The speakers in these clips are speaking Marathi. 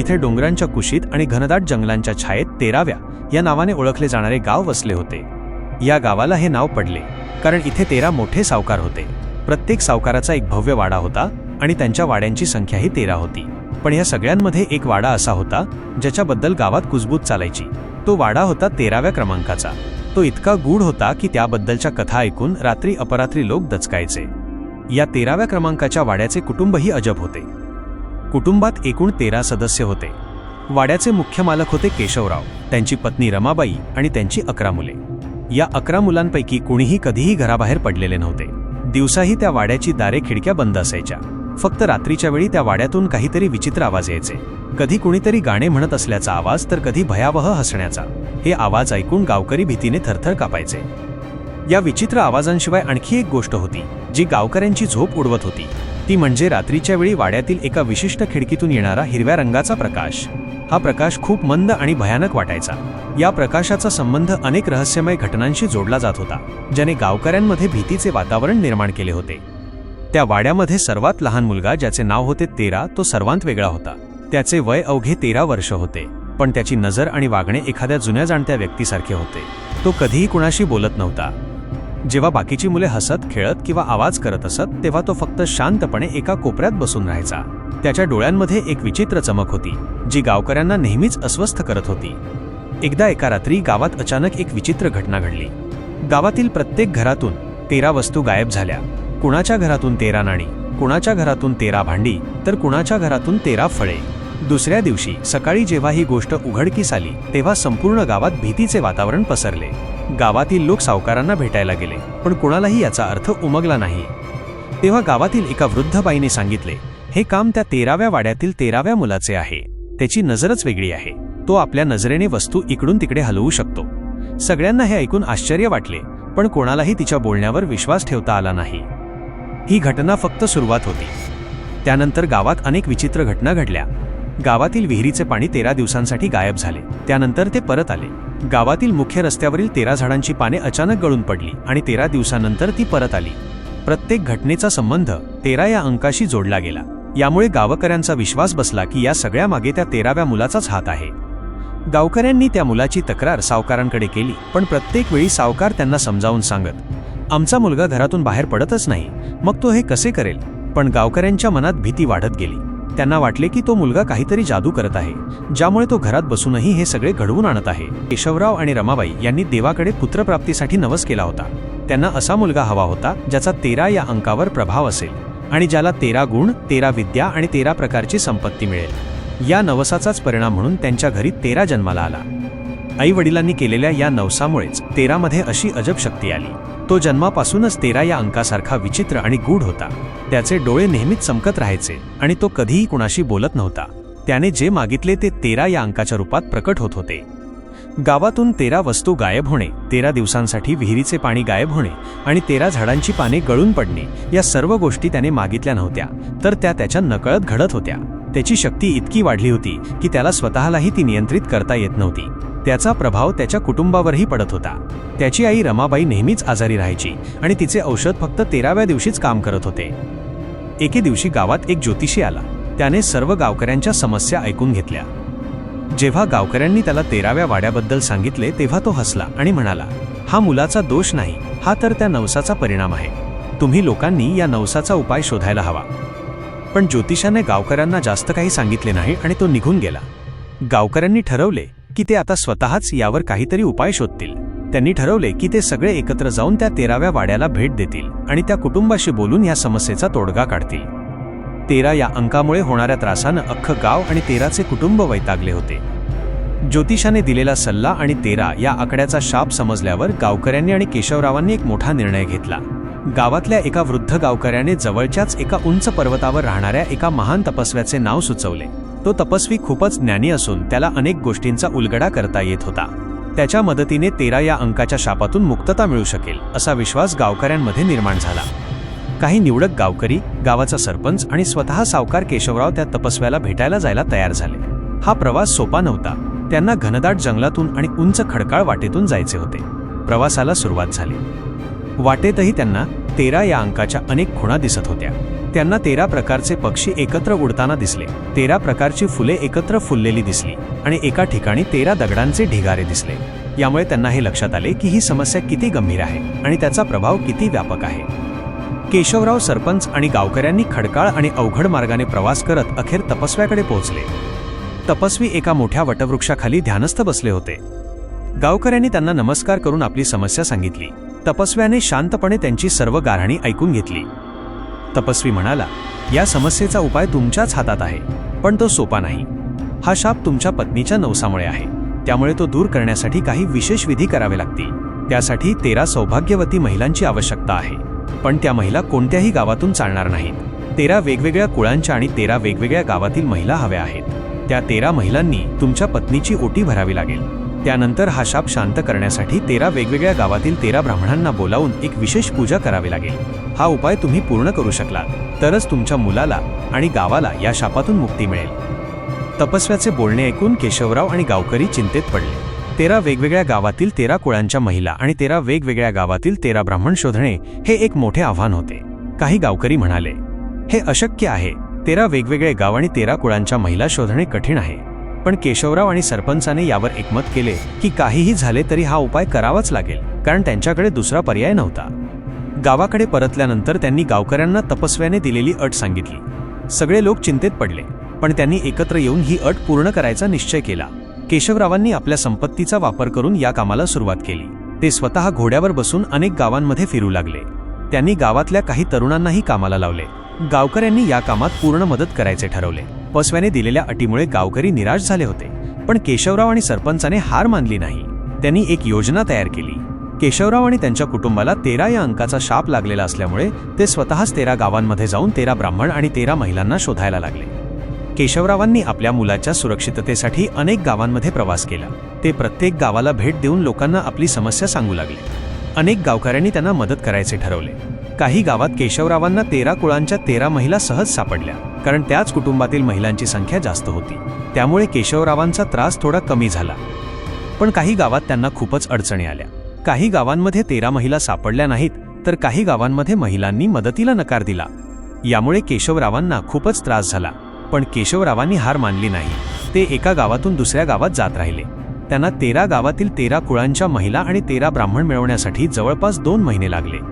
जिथे डोंगरांच्या कुशीत आणि घनदाट जंगलांच्या छायेत तेराव्या या नावाने ओळखले जाणारे गाव वसले होते. या गावाला हे नाव पडले कारण इथे तेरा मोठे सावकार होते. प्रत्येक सावकाराचा एक भव्य वाडा होता आणि त्यांच्या वाड्यांची संख्याही तेरा होती. पण या सगळ्यांमध्ये एक वाडा असा होता ज्याच्याबद्दल गावात कुजबूज चालायची. तो वाडा होता तेराव्या क्रमांकाचा. तो इतका गूढ होता की त्याबद्दलच्या कथा ऐकून रात्री अपरात्री लोक दचकायचे. या तेराव्या क्रमांकाच्या वाड्याचे कुटुंबही अजब होते. कुटुंबात एकूण तेरा सदस्य होते. वाड्याचे मुख्य मालक होते केशवराव त्यांची पत्नी रमाबाई आणि त्यांची अकरा मुले. या अकरा मुलांपैकी कुणीही कधीही घराबाहेर पडलेले नव्हते. दिवसाही त्या वाड्याची दारे खिडक्या बंद असायच्या. फक्त रात्रीच्या वेळी त्या वाड्यातून काहीतरी विचित्र आवाज यायचे. कधी कुणीतरी गाणे म्हणत असल्याचा आवाज तर कधी भयावह हसण्याचा. हे आवाज ऐकून गावकरी भीतीने थरथर कापायचे. या विचित्र आवाजांशिवाय आणखी एक गोष्ट होती जी गावकऱ्यांची झोप उडवत होती. ती म्हणजे रात्रीच्या वेळी वाड्यातील एका विशिष्ट खिडकीतून येणारा हिरव्या रंगाचा प्रकाश. हा प्रकाश खूप मंद आणि भयानक वाटायचा. या प्रकाशाचा संबंध अनेक रहस्यमय घटनांशी जोडला जात होता ज्याने गावकऱ्यांमध्ये भीतीचे वातावरण निर्माण केले होते. त्या वाड्यामध्ये सर्वात लहान मुलगा ज्याचे नाव होते तेरा तो सर्वांत वेगळा होता. त्याचे वय अवघे तेरा वर्ष होते पण त्याची नजर आणि वागणे एखाद्या जुन्या जाणत्या व्यक्तीसारखे होते. तो कधीही कुणाशी बोलत नव्हता. जेव्हा बाकीची मुले हसत खेळत किंवा आवाज करत असत तेव्हा तो फक्त शांतपणे एका कोपऱ्यात बसून राहायचा. त्याच्या डोळ्यांमध्ये एक विचित्र चमक होती जी गावकऱ्यांना नेहमीच अस्वस्थ करत होती. एकदा एका रात्री गावात अचानक एक विचित्र घटना घडली. गावातील प्रत्येक घरातून तेरा वस्तू गायब झाल्या. कुणाच्या घरातून तेरा नाणी कुणाच्या घरातून तेरा भांडी तर कुणाच्या घरातून तेरा फळे. दुसऱ्या दिवशी सकाळी जेव्हा ही गोष्ट उघडकीस आली तेव्हा संपूर्ण गावात भीतीचे वातावरण पसरले. गावातील लोक सावकारांना भेटायला गेले पण कुणालाही याचा अर्थ उमगला नाही. तेव्हा गावातील एका वृद्ध बाईने सांगितले हे काम त्या तेराव्या वाड्यातील तेराव्या मुलाचे आहे. त्याची नजरच वेगळी आहे. तो आपल्या नजरेने वस्तू इकडून तिकडे हलवू शकतो. सगळ्यांना हे ऐकून आश्चर्य वाटले पण कोणालाही तिच्या बोलण्यावर विश्वास ठेवता आला नाही. ही घटना फक्त सुरुवात होती. त्यानंतर गावात अनेक विचित्र घटना घडल्या. गावातील विहिरीचे पाणी तेरा दिवसांसाठी गायब झाले. त्यानंतर ते परत आले. गावातील मुख्य रस्त्यावरील तेरा झाडांची पाने अचानक गळून पडली आणि तेरा दिवसानंतर ती परत आली. प्रत्येक घटनेचा संबंध तेरा या अंकाशी जोडला गेला. यामुळे गावकऱ्यांचा विश्वास बसला की या सगळ्या मागे त्या तेराव्या मुलाचाच हात आहे. गावकऱ्यांनी त्या मुलाची तक्रार सावकारांकडे केली पण प्रत्येक वेळी सावकार त्यांना समजावून सांगत आमचा मुलगा घरातून बाहेर पडतच नाही मग तो हे कसे करेल? पण गावकऱ्यांच्या मनात भीती वाढत गेली. त्यांना वाटले की तो मुलगा काहीतरी जादू करत आहे ज्यामुळे तो घरात बसूनही हे सगळे घडवून आणत आहे. केशवराव आणि रमाबाई यांनी देवाकडे पुत्रप्राप्तीसाठी नवस केला होता. त्यांना असा मुलगा हवा होता ज्याचा तेरा या अंकावर प्रभाव असेल आणि ज्याला तेरा गुण तेरा विद्या आणि तेरा प्रकारची संपत्ती मिळेल. या नवसाचाच परिणाम म्हणून त्यांच्या घरी तेरा जन्माला आला. आई वडिलांनी केलेल्या या नवसामुळेच तेरामध्ये अशी अजब शक्ती आली. तो जन्मापासूनच तेरा या अंकासारखा विचित्र आणि गूढ होता. त्याचे डोळे नेहमीच चमकत राहायचे आणि तो कधीही कुणाशी बोलत नव्हता. त्याने जे मागितले ते तेरा या अंकाच्या रूपात प्रकट होत होते. गावातून तेरा वस्तू गायब होणे तेरा दिवसांसाठी विहिरीचे पाणी गायब होणे आणि तेरा झाडांची पाने गळून पडणे या सर्व गोष्टी त्याने मागितल्या नव्हत्या तर त्या त्याच्या नकळत घडत होत्या. त्याची शक्ती इतकी वाढली होती की त्याला स्वतःलाही ती नियंत्रित करता येत नव्हती. त्याचा प्रभाव त्याच्या कुटुंबावरही पडत होता. त्याची आई रमाबाई नेहमीच आजारी राहायची आणि तिचे औषध फक्त तेराव्या दिवशीच काम करत होते. एके दिवशी गावात एक ज्योतिषी आला. त्याने सर्व गावकऱ्यांच्या समस्या ऐकून घेतल्या. जेव्हा गावकऱ्यांनी त्याला तेराव्या वाड्याबद्दल सांगितले तेव्हा तो हसला आणि म्हणाला हा मुलाचा दोष नाही हा तर त्या नवसाचा परिणाम आहे. तुम्ही लोकांनी या नवसाचा उपाय शोधायला हवा. पण ज्योतिषाने गावकऱ्यांना जास्त काही सांगितले नाही आणि तो निघून गेला. गावकऱ्यांनी ठरवले की ते आता स्वतःच यावर काहीतरी उपाय शोधतील. त्यांनी ठरवले की ते सगळे एकत्र जाऊन त्या तेराव्या वाड्याला भेट देतील आणि त्या कुटुंबाशी बोलून या समस्येचा तोडगा काढतील. तेरा या अंकामुळे होणाऱ्या त्रासानं अख्खं गाव आणि तेराचे कुटुंब वैतागले होते. ज्योतिषाने दिलेला सल्ला आणि तेरा या आकड्याचा शाप समजल्यावर गावकऱ्यांनी आणि केशवरावांनी एक मोठा निर्णय घेतला. गावातल्या एका वृद्ध गावकऱ्याने जवळच्याच एका उंच पर्वतावर राहणाऱ्या एका महान तपस्व्याचे नाव सुचवले. तो तपस्वी खूपच ज्ञानी असून त्याला अनेक गोष्टींचा उलगडा करता येत होता. त्याच्या मदतीने तेरा या अंकाच्या शापातून मुक्तता मिळू शकेल असा विश्वास गावकऱ्यांमध्ये निर्माण झाला. काही निवडक गावकरी गावाचा सरपंच आणि स्वतः सावकार केशवराव त्या तपस्व्याला भेटायला जायला तयार झाले. हा प्रवास सोपा नव्हता. त्यांना घनदाट जंगलातून आणि उंच खडकाळ वाटेतून जायचे होते. प्रवासाला सुरुवात झाली. वाटेतही त्यांना तेरा या अंकाच्या अनेक खुणा दिसत होत्या. त्यांना तेरा प्रकारचे पक्षी एकत्र उडताना दिसले. तेरा प्रकारची फुले एकत्र फुललेली दिसली आणि एका ठिकाणी तेरा दगडांचे ढिगारे दिसले. यामुळे त्यांना हे लक्षात आले की ही समस्या किती गंभीर आहे आणि त्याचा प्रभाव किती व्यापक आहे. केशवराव सरपंच आणि गावकऱ्यांनी खडकाळ आणि अवघड मार्गाने प्रवास करत अखेर तपस्व्याकडे पोहोचले. तपस्वी एका मोठ्या वटवृक्षाखाली ध्यानस्थ बसले होते. गावकऱ्यांनी त्यांना नमस्कार करून आपली समस्या सांगितली. तपस्व्याने शांतपणे त्यांची सर्व गारहाणी ऐकून घेतली. तपस्वी म्हणाला या समस्येचा उपाय तुमच्याच हातात आहे पण तो सोपा नाही. हा शाप तुमच्या पत्नीच्या नवसामुळे आहे. त्यामुळे तो दूर करण्यासाठी काही विशेष विधी करावे लागतील. त्यासाठी तेरा सौभाग्यवती महिलांची आवश्यकता आहे. पण त्या महिला कोणत्याही गावातून चालणार नाहीत. तेरा वेगवेगळ्या कुळांच्या आणि तेरा वेगवेगळ्या गावातील महिला हव्या आहेत. त्या तेरा महिलांनी तुमच्या पत्नीची ओटी भरावी लागेल. त्यानंतर हा शाप शांत करण्यासाठी तेरा वेगवेगळ्या गावातील तेरा ब्राह्मणांना बोलावून एक विशेष पूजा करावी लागेल. हा उपाय तुम्ही पूर्ण करू शकलात. तरच तुमच्या मुलाला आणि गावाला या शापातून मुक्ती मिळेल. तपस्व्याचे बोलणे ऐकून केशवराव आणि गावकरी चिंतेत पडले. तेरा वेगवेगळ्या गावातील तेरा कुळांच्या महिला आणि तेरा वेगवेगळ्या गावातील तेरा ब्राह्मण शोधणे हे एक मोठे आव्हान होते. काही गावकरी म्हणाले हे अशक्य आहे. तेरा वेगवेगळे गाव आणि तेरा कुळांच्या महिला शोधणे कठीण आहे. पण केशवराव आणि सरपंचाने यावर एकमत केले की काहीही झाले तरी हा उपाय करावाच लागेल कारण त्यांच्याकडे दुसरा पर्याय नव्हता. गावाकडे परतल्यानंतर त्यांनी गावकऱ्यांना तपस्व्याने दिलेली अट सांगितली. सगळे लोक चिंतेत पडले पण त्यांनी एकत्र येऊन ही अट पूर्ण करायचा निश्चय केला. केशवरावांनी आपल्या संपत्तीचा वापर करून या कामाला सुरुवात केली. ते स्वतः घोड्यावर बसून अनेक गावांमध्ये फिरू लागले. त्यांनी गावातल्या काही तरुणांनाही कामाला लावले. गावकऱ्यांनी या कामात पूर्ण मदत करायचे ठरवले. पसव्याने दिलेल्या अटीमुळे गावकरी निराश झाले होते. पण केशवराव आणि सरपंचाने हार मानली नाही. त्यांनी एक योजना तयार केली. केशवराव आणि त्यांच्या कुटुंबाला तेरा या अंकाचा शाप लागलेला असल्यामुळे ते स्वतःच तेरा गावांमध्ये जाऊन तेरा ब्राह्मण आणि तेरा महिलांना शोधायला लागले. केशवरावांनी आपल्या मुलाच्या सुरक्षिततेसाठी अनेक गावांमध्ये प्रवास केला. ते प्रत्येक गावाला भेट देऊन लोकांना आपली समस्या सांगू लागले. अनेक गावकऱ्यांनी त्यांना मदत करायचे ठरवले. काही गावात केशवरावांना तेरा कुळांच्या तेरा महिला सहज सापडल्या. कारण त्याच कुटुंबातील महिलांची संख्या जास्त होती. त्यामुळे केशवरावांचा त्रास थोडा कमी झाला. पण काही गावात त्यांना खूपच अडचणी आल्या. काही गावांमध्ये तेरा महिला सापडल्या नाहीत तर काही गावांमध्ये महिलांनी मदतीला नकार दिला. यामुळे केशवरावांना खूपच त्रास झाला. पण केशवरावांनी हार मानली नाही. ते एका गावातून दुसऱ्या गावात जात राहिले. त्यांना तेरा गावातील तेरा कुळांच्या महिला आणि तेरा ब्राह्मण मिळवण्यासाठी जवळपास दोन महिने लागले.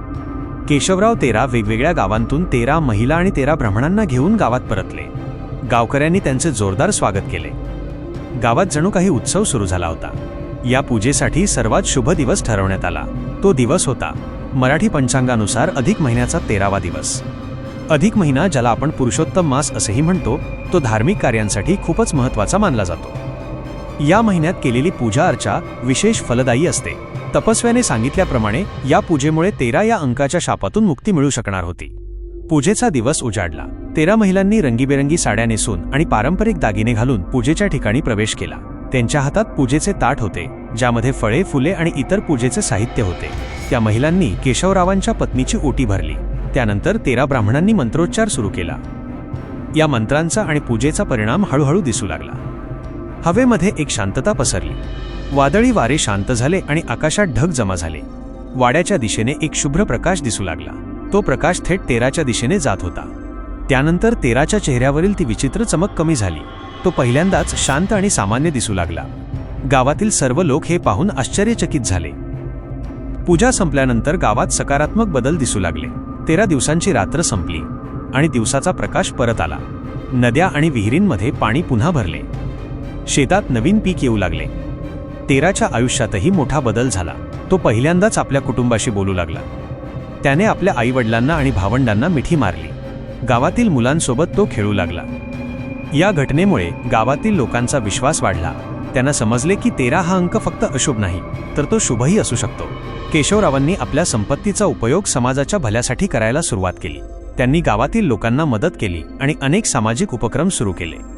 केशवराव तेरा वेगवेगळ्या गावांतून तेरा महिला आणि तेरा ब्राह्मणांना घेऊन गावात परतले. गावकऱ्यांनी त्यांचे जोरदार स्वागत केले. गावात जणू काही उत्सव सुरू झाला होता. या पूजेसाठी सर्वात शुभ दिवस ठरवण्यात आला. तो दिवस होता. मराठी पंचांगानुसार अधिक महिन्याचा तेरावा दिवस. अधिक महिना ज्याला आपण पुरुषोत्तम मास असेही म्हणतो तो धार्मिक कार्यांसाठी खूपच महत्त्वाचा मानला जातो. या महिन्यात केलेली पूजा अर्चा विशेष फलदायी असते. तपस्व्याने सांगितल्याप्रमाणे या पूजेमुळे तेरा या अंकाच्या शापातून मुक्ती मिळू शकणार होती. पूजेचा दिवस उजाडला. तेरा महिलांनी रंगीबेरंगी साड्या नेसून आणि पारंपरिक दागिने घालून पूजेच्या ठिकाणी प्रवेश केला. त्यांच्या हातात पूजेचे ताट होते ज्यामध्ये फळे फुले आणि इतर पूजेचे साहित्य होते. त्या महिलांनी केशवरावांच्या पत्नीची ओटी भरली. त्यानंतर तेरा ब्राह्मणांनी मंत्रोच्चार सुरू केला. या मंत्रांचा आणि पूजेचा परिणाम हळूहळू दिसू लागला. हवेमध्ये एक शांतता पसरली. वादळी वारे शांत झाले आणि आकाशात ढग जमा झाले. वाड्याच्या दिशेने एक शुभ्र प्रकाश दिसू लागला. तो प्रकाश थेट तेराच्या दिशेने जात होता. त्यानंतर तेराच्या चेहऱ्यावरील ती विचित्र चमक कमी झाली. तो पहिल्यांदाच शांत आणि सामान्य दिसू लागला. गावातील सर्व लोक हे पाहून आश्चर्यचकित झाले. पूजा संपल्यानंतर गावात सकारात्मक बदल दिसू लागले. तेरा दिवसांची रात्र संपली आणि दिवसाचा प्रकाश परत आला. नद्या आणि विहिरींमध्ये पाणी पुन्हा भरले. शेतात नवीन पीक येऊ लागले. तेराच्या आयुष्यातही मोठा बदल झाला. तो पहिल्यांदाच आपल्या कुटुंबाशी बोलू लागला. त्याने आपल्या आईवडिलांना आणि भावंडांना मिठी मारली. गावातील मुलांसोबत तो खेळू लागला. या घटनेमुळे गावातील लोकांचा विश्वास वाढला. त्यांना समजले की तेरा हा अंक फक्त अशुभ नाही तर तो शुभही असू शकतो. केशवरावांनी आपल्या संपत्तीचा उपयोग समाजाच्या भल्यासाठी करायला सुरुवात केली. त्यांनी गावातील लोकांना मदत केली आणि अनेक सामाजिक उपक्रम सुरू केले.